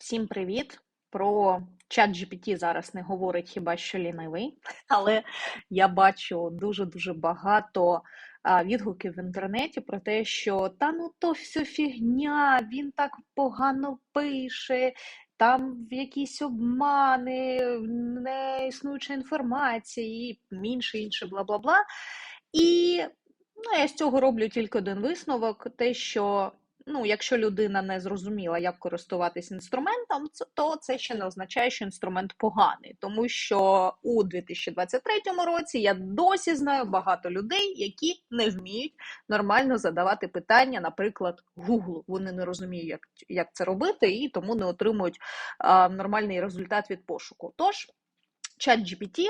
Всім привіт! Про чат GPT зараз не говорить хіба що лінивий, але я бачу дуже-дуже багато відгуків в інтернеті про те, що та ну то все фігня, він так погано пише, там якісь обмани, не існуюча інформація і інше, інше, бла бла бла. І ну, я з цього роблю тільки один висновок: те, що ну, якщо людина не зрозуміла, як користуватись інструментом, то це ще не означає, що інструмент поганий. Тому що у 2023 році я досі знаю багато людей, які не вміють нормально задавати питання, наприклад, Google. Вони не розуміють, як, як це робити, і тому не отримують а, нормальний результат від пошуку. Тож, чат GPT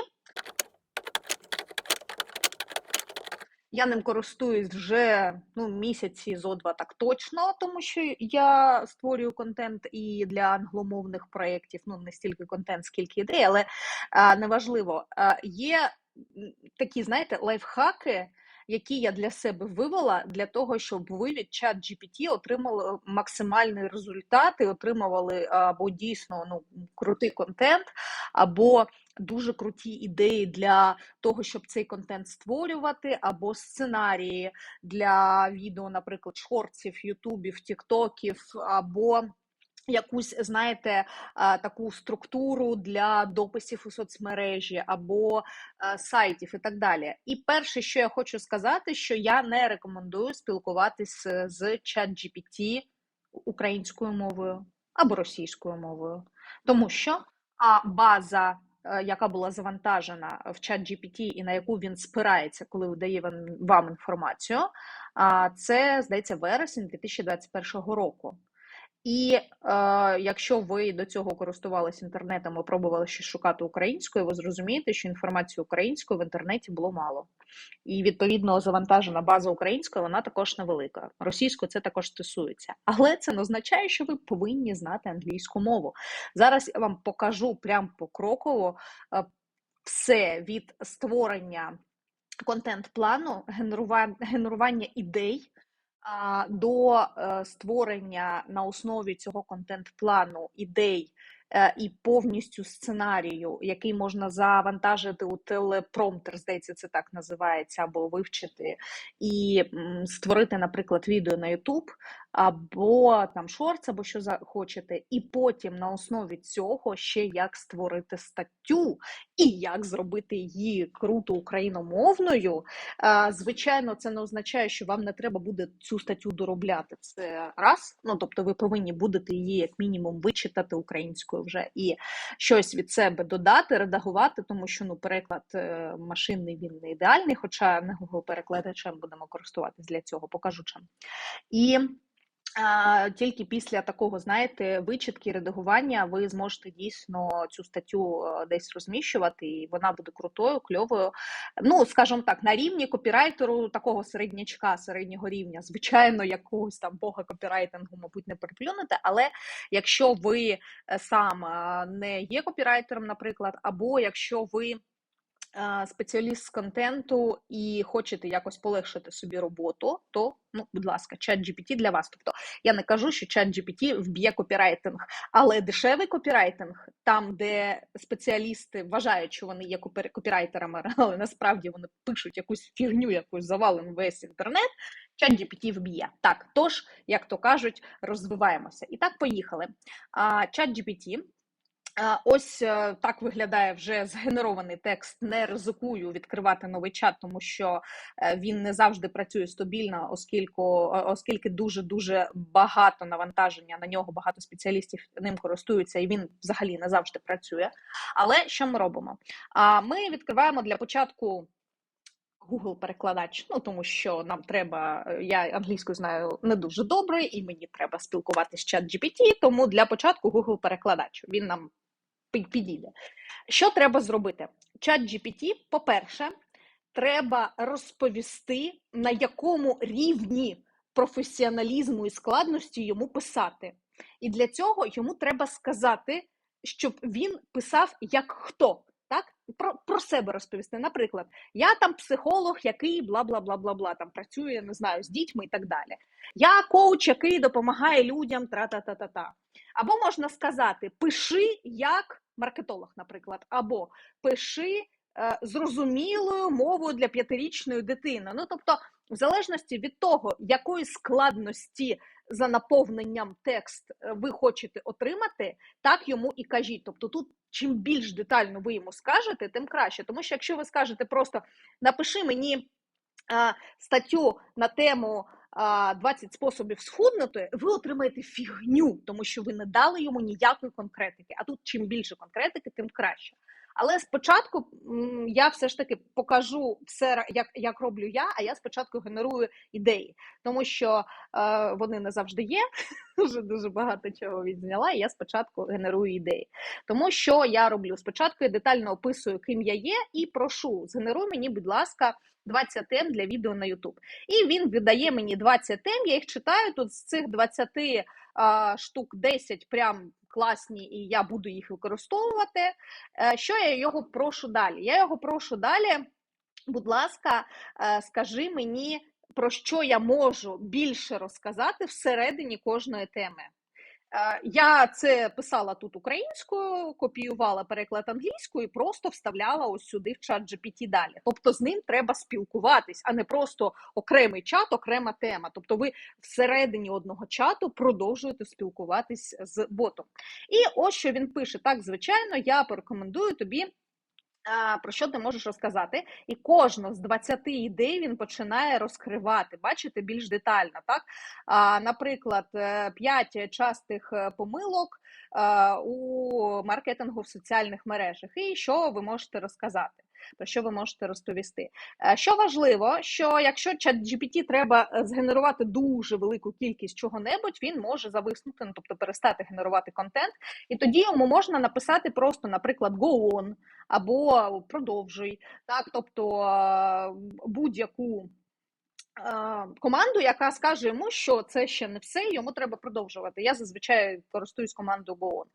Я ним користуюсь вже ну, місяці зо два так точно, тому що я створюю контент і для англомовних проєктів, ну не стільки контент, скільки ідей, але а, неважливо. А, є такі, знаєте, лайфхаки, які я для себе вивела для того, щоб ви від чат GPT отримали максимальний результат і отримували або дійсно ну, крутий контент, або дуже круті ідеї для того, щоб цей контент створювати, або сценарії для відео, наприклад, шортсів, ютубів, тіктоків, або якусь, знаєте, таку структуру для дописів у соцмережі або сайтів і так далі. І перше, що я хочу сказати, що я не рекомендую спілкуватись з ChatGPT українською мовою або російською мовою, тому що база е, яка була завантажена в чат GPT і на яку він спирається, коли видає вам, інформацію, це, здається, вересень 2021 року. І е, якщо ви до цього користувалися інтернетом і пробували щось шукати українською, ви зрозумієте, що інформації українською в інтернеті було мало. І відповідно завантажена база українською, вона також невелика. Російською це також стосується. Але це не означає, що ви повинні знати англійську мову. Зараз я вам покажу прям покроково е, все від створення контент-плану, генерува- генерування ідей до е, створення на основі цього контент-плану ідей е, і повністю сценарію, який можна завантажити у телепромтер, здається, це так називається, або вивчити, і створити, наприклад, відео на YouTube, або там шортс, або що захочете, і потім на основі цього ще як створити статтю і як зробити її круто україномовною. Звичайно, це не означає, що вам не треба буде цю статтю доробляти. Це раз. Ну тобто, ви повинні будете її як мінімум вичитати українською вже і щось від себе додати, редагувати, тому що ну переклад е, машинний він не ідеальний, хоча не Google перекладачем будемо користуватись для цього, покажу чим. І Тільки після такого, знаєте, вичитки, редагування ви зможете дійсно цю статтю е, десь розміщувати, і вона буде крутою, кльовою. Ну, скажімо так, на рівні копірайтеру такого середнячка, середнього рівня, звичайно, якогось там бога копірайтингу, мабуть, не переплюнете. Але якщо ви е, сам е, не є копірайтером, наприклад, або якщо ви спеціаліст з контенту і хочете якось полегшити собі роботу, то ну, будь ласка, чат GPT для вас. Тобто я не кажу, що чат GPT вб'є копірайтинг, але дешевий копірайтинг, там, де спеціалісти вважають, що вони є копі- копірайтерами, але насправді вони пишуть якусь фігню, якусь завален весь інтернет. Чат GPT вб'є. Так, тож, як то кажуть, розвиваємося. І так, поїхали. Чат GPT Ось е, так виглядає вже згенерований текст. Не ризикую відкривати новий чат, тому що е, він не завжди працює стабільно, оскільки, оскільки дуже дуже багато навантаження на нього, багато спеціалістів ним користуються, і він взагалі не завжди працює. Але що ми робимо? А ми відкриваємо для початку. Google перекладач, ну тому що нам треба, е, я англійську знаю не дуже добре, і мені треба спілкуватися з чат GPT, тому для початку Google перекладач він нам підійде. Що треба зробити? Чат GPT, по-перше, треба розповісти, на якому рівні професіоналізму і складності йому писати. І для цього йому треба сказати, щоб він писав як хто. Про, про себе розповісти. Наприклад, я там психолог, який бла бла бла бла бла там працює, не знаю, з дітьми і так далі. Я коуч, який допомагає людям, тра-та-та-та-та. Або можна сказати, пиши як маркетолог, наприклад, або пиши е, зрозумілою мовою для п'ятирічної дитини. Ну тобто, в залежності від того, якої складності за наповненням текст е, ви хочете отримати, так йому і кажіть. Тобто, тут чим більш детально ви йому скажете, тим краще. Тому що якщо ви скажете просто напиши мені а, статтю на тему а, 20 способів схуднути, ви отримаєте фігню, тому що ви не дали йому ніякої конкретики. А тут чим більше конкретики, тим краще. Але спочатку я все ж таки покажу все, як, як роблю я, а я спочатку генерую ідеї, тому що е, вони не завжди є. Вже дуже багато чого відзняла, і я спочатку генерую ідеї. Тому що я роблю? Спочатку я детально описую, ким я є, і прошу, згенеруй мені, будь ласка, 20 тем для відео на YouTube. І він видає мені 20 тем, я їх читаю. Тут з цих 20 а, штук 10 прям класні, і я буду їх використовувати. Е, Що я його прошу далі? Я його прошу далі, будь ласка, е, скажи мені, про що я можу більше розказати всередині кожної теми. Е, Я це писала тут українською, копіювала переклад англійською і просто вставляла ось сюди в чат GPT далі. Тобто з ним треба спілкуватись, а не просто окремий чат, окрема тема. Тобто ви всередині одного чату продовжуєте спілкуватись з ботом. І ось що він пише: так, звичайно, я порекомендую тобі. Про що ти можеш розказати? І кожну з 20 ідей він починає розкривати, бачите, більш детально. Так? Наприклад, 5 частих е, помилок е, у маркетингу в соціальних мережах. І що ви можете розказати? Про що ви можете розповісти? Е, Що важливо, що якщо чат GPT треба е, згенерувати дуже велику кількість чого-небудь, він може зависнути, ну тобто перестати генерувати контент, і тоді йому можна написати просто, наприклад, go on або продовжуй, так, тобто е, будь-яку команду, яка скаже йому, що це ще не все, йому треба продовжувати. Я зазвичай користуюсь командою.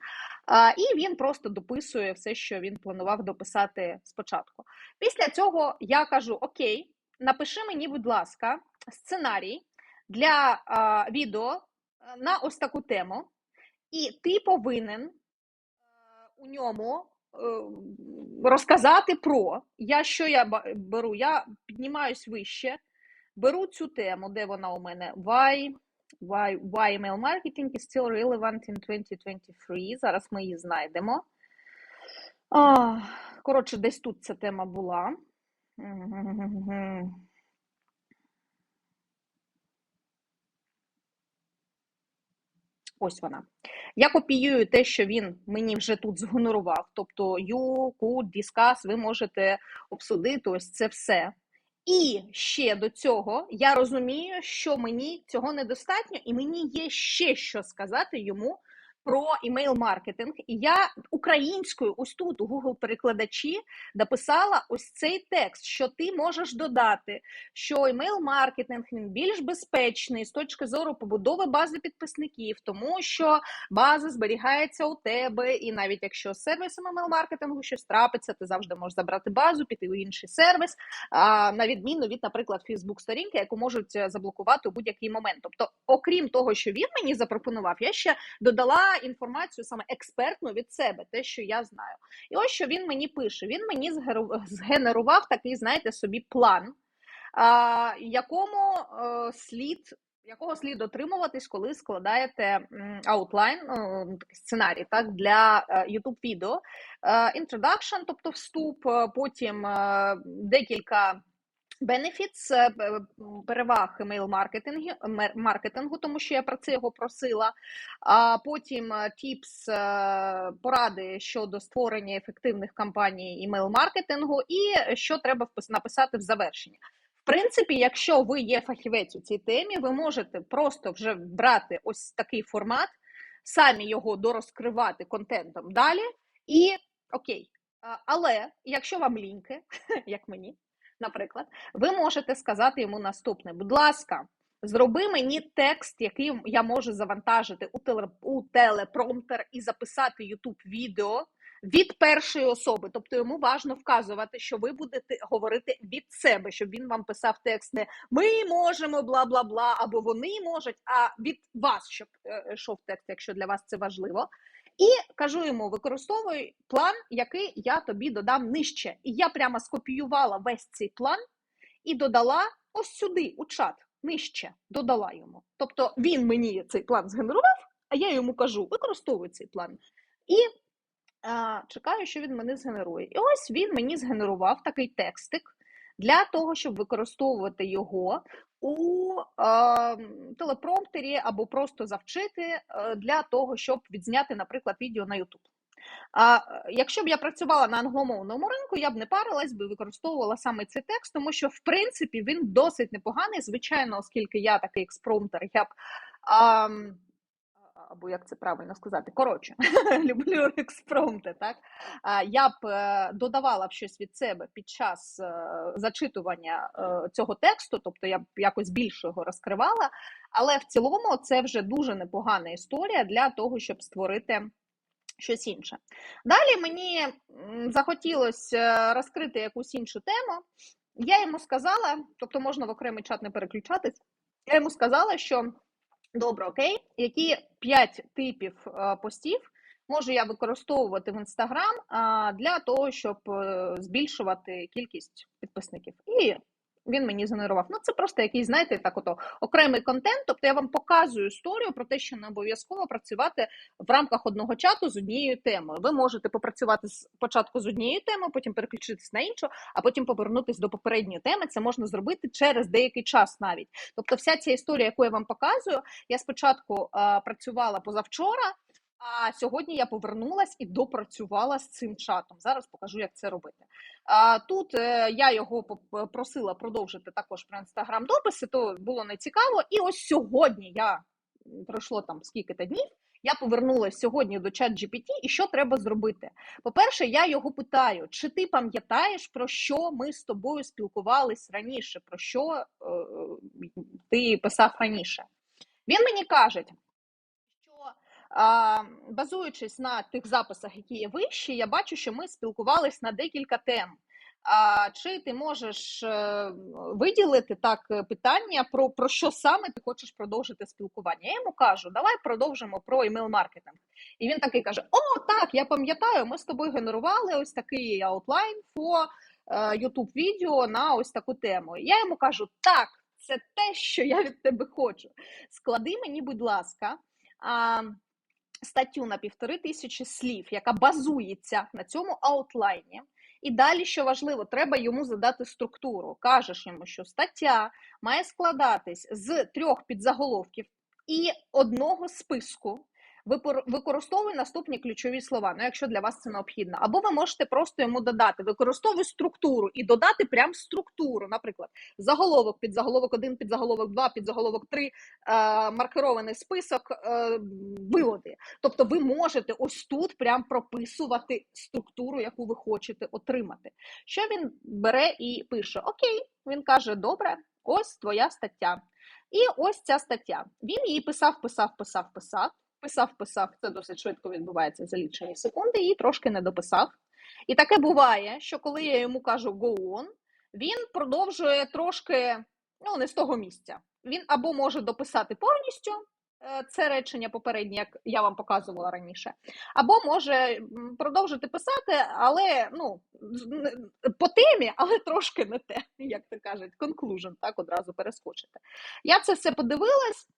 А, І він просто дописує все, що він планував дописати спочатку. Після цього я кажу: Окей, напиши мені, будь ласка, сценарій для відео на ось таку тему, і ти повинен е, у ньому. е, Розказати про я що я беру? Я піднімаюсь вище, беру цю тему, де вона у мене? Why, why, why email marketing is still relevant in 2023. Зараз ми її знайдемо. Коротше, десь тут ця тема була. Ось вона. Я копіюю те, що він мені вже тут згонорував. Тобто, you, could, discuss, ви можете обсудити ось це все. І ще до цього я розумію, що мені цього недостатньо, і мені є ще що сказати йому про імейл-маркетинг. І я українською, ось тут, у Google перекладачі, написала ось цей текст, що ти можеш додати, що імейл-маркетинг він більш безпечний з точки зору побудови бази підписників, тому що база зберігається у тебе, і навіть якщо з сервісом email-маркетингу щось трапиться, ти завжди можеш забрати базу, піти у інший сервіс, а, на відміну від, наприклад, facebook сторінки, яку можуть е, заблокувати у будь-який момент. Тобто, окрім того, що він мені запропонував, я ще додала інформацію саме експертну від себе, те, що я знаю. І ось що він мені пише: він мені згенерував такий, знаєте, собі план, якому е, слід. Якого слід дотримуватись, коли складаєте м, аутлайн, сценарій так, для е, YouTube відео. Е, Introduction, тобто вступ, потім декілька Е, м, переваг email маркетингу, тому що я про це його просила. А потім е, tips, е, поради щодо створення ефективних кампаній email маркетингу і що треба написати в завершенні. В принципі, якщо ви є фахівець у цій темі, ви можете просто вже брати ось такий формат, самі його дорозкривати контентом далі, і окей. Але якщо вам ліньки, як мені, наприклад, ви можете сказати йому наступне: будь ласка, зроби мені текст, який я можу завантажити у, теле, у телепромптер і записати YouTube відео від першої особи. Тобто йому важно вказувати, що ви будете говорити від себе, щоб він вам писав текст не ми можемо, бла бла бла, або вони можуть, а від вас, щоб е, йшов текст, якщо для вас це важливо. І кажу йому: використовуй план, який я тобі додам нижче. І я прямо скопіювала весь цей план і додала ось сюди, у чат, нижче, додала йому. Тобто він мені цей план згенерував, а я йому кажу: використовуй цей план. І а, чекаю, що він мене згенерує. І ось він мені згенерував такий текстик для того, щоб використовувати його у е, телепромптері або просто завчити е, для того, щоб відзняти, наприклад, відео на YouTube. А е, якщо б я працювала на англомовному ринку, я б не парилась би використовувала саме цей текст, тому що в принципі він досить непоганий. Звичайно, оскільки я такий експромтер, я б. А, або як це правильно сказати, коротше, люблю експромти, так? Я б е, додавала б щось від себе під час е, зачитування е, цього тексту, тобто я б якось більше його розкривала, але в цілому це вже дуже непогана історія для того, щоб створити щось інше. Далі мені захотілося розкрити якусь іншу тему. Я йому сказала, тобто можна в окремий чат не переключатись, я йому сказала, що добре, окей, які п'ять типів е, постів можу я використовувати в інстаграм для того, щоб е, збільшувати кількість підписників. І він мені згенерував. Ну, це просто якийсь, знаєте, так ото окремий контент. Тобто я вам показую історію про те, що не обов'язково працювати в рамках одного чату з однією темою. Ви можете попрацювати спочатку з однією темою, потім переключитись на іншу, а потім повернутися до попередньої теми. Це можна зробити через деякий час навіть. Тобто, вся ця історія, яку я вам показую, я спочатку а, працювала позавчора. А сьогодні я повернулась і допрацювала з цим чатом. Зараз покажу, як це робити. А тут е, я його попросила продовжити також про інстаграм дописи, то було не цікаво. І ось сьогодні я пройшло там скільки-то днів. Я повернулася сьогодні до чат GPT, і що треба зробити? По-перше, я його питаю, чи ти пам'ятаєш, про що ми з тобою спілкувались раніше, про що е, ти писав раніше? Він мені каже, базуючись на тих записах, які є вищі, я бачу, що ми спілкувались на декілька тем. А чи ти можеш е, виділити так питання про про що саме ти хочеш продовжити спілкування? Я йому кажу, давай продовжимо про email-маркетинг. І він такий каже: О, так, я пам'ятаю, ми з тобою генерували ось такий аутлайн по youtube відео на ось таку тему. Я йому кажу, так, це те, що я від тебе хочу. Склади мені, будь ласка статтю на півтори тисячі слів, яка базується на цьому аутлайні. І далі, що важливо, треба йому задати структуру. Кажеш йому, що стаття має складатись з трьох підзаголовків і одного списку, використовуй наступні ключові слова, ну якщо для вас це необхідно. Або ви можете просто йому додати, використовуй структуру і додати прям структуру. Наприклад, заголовок, підзаголовок 1, підзаголовок 2, підзаголовок 3, е, маркерований список, е, виводи. Тобто ви можете ось тут прям прописувати структуру, яку ви хочете отримати. Що він бере і пише: Окей, він каже: Добре, ось твоя стаття. І ось ця стаття. Він її писав, писав, писав, писав писав, писав, це досить швидко відбувається за лічені секунди, і трошки не дописав. І таке буває, що коли я йому кажу go on, він продовжує трошки ну, не з того місця. Він або може дописати повністю е, це речення попереднє, як я вам показувала раніше, або може продовжити писати, але ну, по темі, але трошки не те, як то кажуть, conclusion, так одразу перескочити. Я це все подивилась.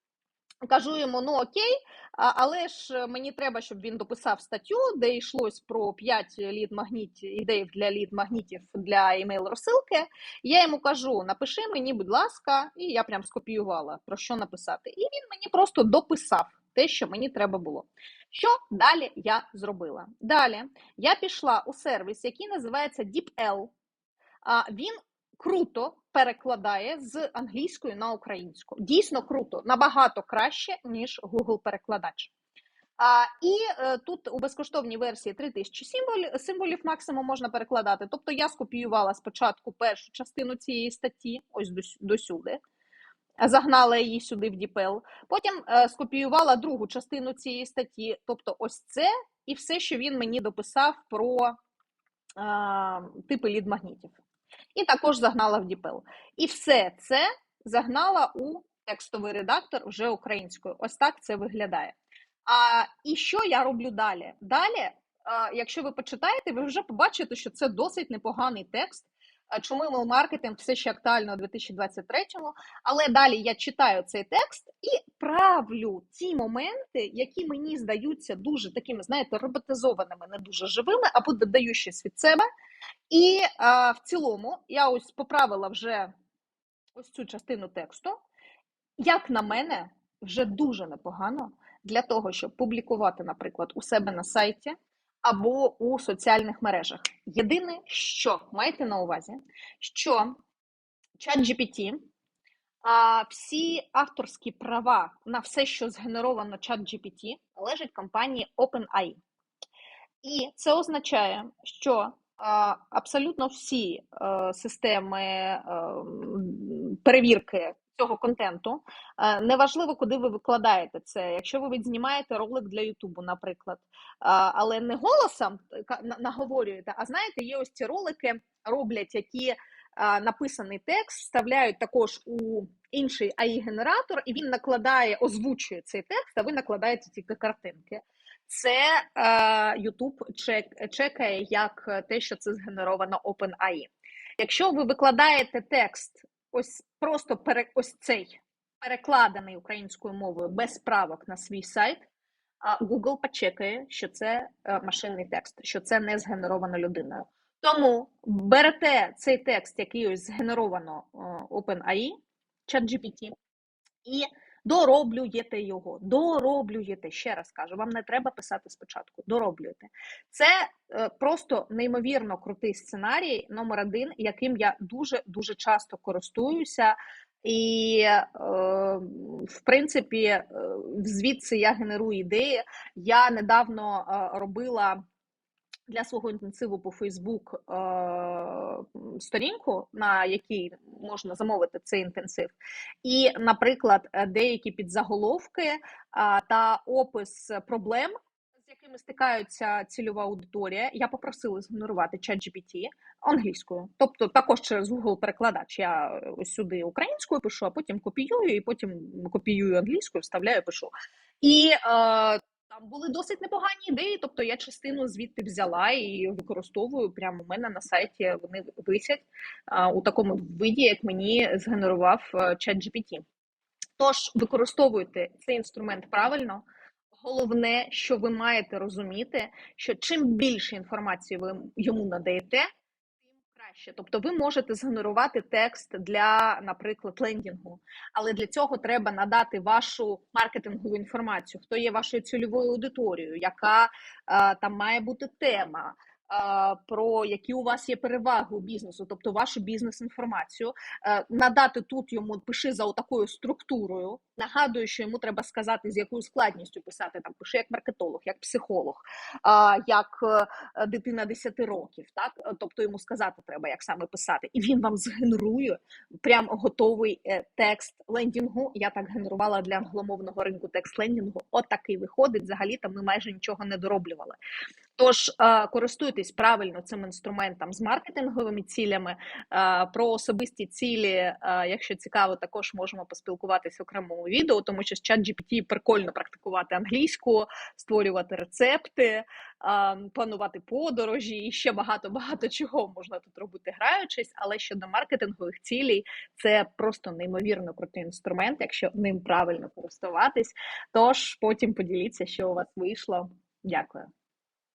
Кажу йому, ну окей, але ж мені треба, щоб він дописав статтю, де йшлось про 5 лід магніт ідей для лід магнітів для емейл розсилки. Я йому кажу: напиши мені, будь ласка, і я прям скопіювала про що написати. І він мені просто дописав те, що мені треба було. Що далі я зробила? Далі я пішла у сервіс, який називається DeepL. Він круто перекладає з англійської на українську. Дійсно круто, набагато краще, ніж Google перекладач. А, І е, тут у безкоштовній версії 3000 символів, символів максимум можна перекладати. Тобто я скопіювала спочатку першу частину цієї статті, ось досюди. загнала її сюди в DeepL, потім е, скопіювала другу частину цієї статті, тобто ось це і все, що він мені дописав про е, типи лід-магнітів. І також загнала в DeepL. І все це загнала у текстовий редактор вже українською. Ось так це виглядає. А і що я роблю далі? Далі, якщо ви почитаєте, ви вже побачите, що це досить непоганий текст. Чому email-маркетинг все ще актуально у 2023-му, але далі я читаю цей текст і правлю ті моменти, які мені здаються дуже такими, знаєте, роботизованими, не дуже живими, або додаю щось від себе. І а, в цілому я ось поправила вже ось цю частину тексту. Як на мене, вже дуже непогано для того, щоб публікувати, наприклад, у себе на сайті або у соціальних мережах. Єдине, що майте на увазі, що ChatGPT, а всі авторські права на все, що згенеровано ChatGPT, належать компанії OpenAI. І це означає, що абсолютно всі е, системи е, перевірки цього контенту, е, неважливо, куди ви викладаєте це. Якщо ви відзнімаєте ролик для Ютубу, наприклад, але не голосом наговорюєте, а знаєте, є ось ці ролики, роблять, які написаний текст, вставляють також у інший AI-генератор, і він накладає, озвучує цей текст, а ви накладаєте тільки картинки. Це е, YouTube чек, чекає як те, що це згенеровано OpenAI. Якщо ви викладаєте текст, ось просто пере, ось цей перекладений українською мовою без правок на свій сайт, Google почекає, що це е, машинний текст, що це не згенеровано людиною. Тому берете цей текст, який ось згенеровано е, OpenAI, ChatGPT, і дороблюєте його. Дороблюєте. Ще раз кажу, вам не треба писати спочатку. Дороблюєте. Це е, просто неймовірно крутий сценарій, номер один, яким я дуже дуже часто користуюся. І, е, в принципі, е, звідси я генерую ідеї. Я недавно е, робила для свого інтенсиву по Фейсбук сторінку, на якій можна замовити цей інтенсив. І, наприклад, е, деякі підзаголовки е, та опис проблем, з якими стикаються цільова аудиторія, я попросила згенерувати ChatGPT англійською. Тобто також через Google перекладач я е, ось сюди українською пишу, а потім копіюю, і потім копіюю англійською, вставляю, пишу. І там були досить непогані ідеї, тобто я частину звідти взяла і використовую прямо у мене на сайті. Вони висять а, у такому виді, як мені згенерував е, ChatGPT. Тож використовуйте цей інструмент правильно. Головне, що ви маєте розуміти, що чим більше інформації ви йому надаєте, краще. Тобто, ви можете згенерувати текст для, наприклад, лендінгу, але для цього треба надати вашу маркетингову інформацію, хто є вашою цільовою аудиторією, яка е, там має бути тема. Е, Про які у вас є переваги у бізнесу, тобто вашу бізнес-інформацію, Е, надати тут йому пиши за такою структурою. Нагадую, що йому треба сказати, з якою складністю писати там пиши як маркетолог, як психолог, як е, дитина 10 років. Так, тобто йому сказати треба, як саме писати, і він вам згенерує прям готовий текст лендінгу. Я так генерувала для англомовного ринку текст лендінгу. От такий виходить. Взагалі там ми майже нічого не дороблювали. Тож користуйтесь правильно цим інструментом з маркетинговими цілями. Про особисті цілі, якщо цікаво, також можемо поспілкуватися окремому відео, тому що з ChatGPT прикольно практикувати англійську, створювати рецепти, планувати подорожі і ще багато багато чого можна тут робити, граючись. Але щодо маркетингових цілей, це просто неймовірно крутий інструмент, якщо ним правильно користуватись. Тож потім поділіться, що у вас вийшло. Дякую.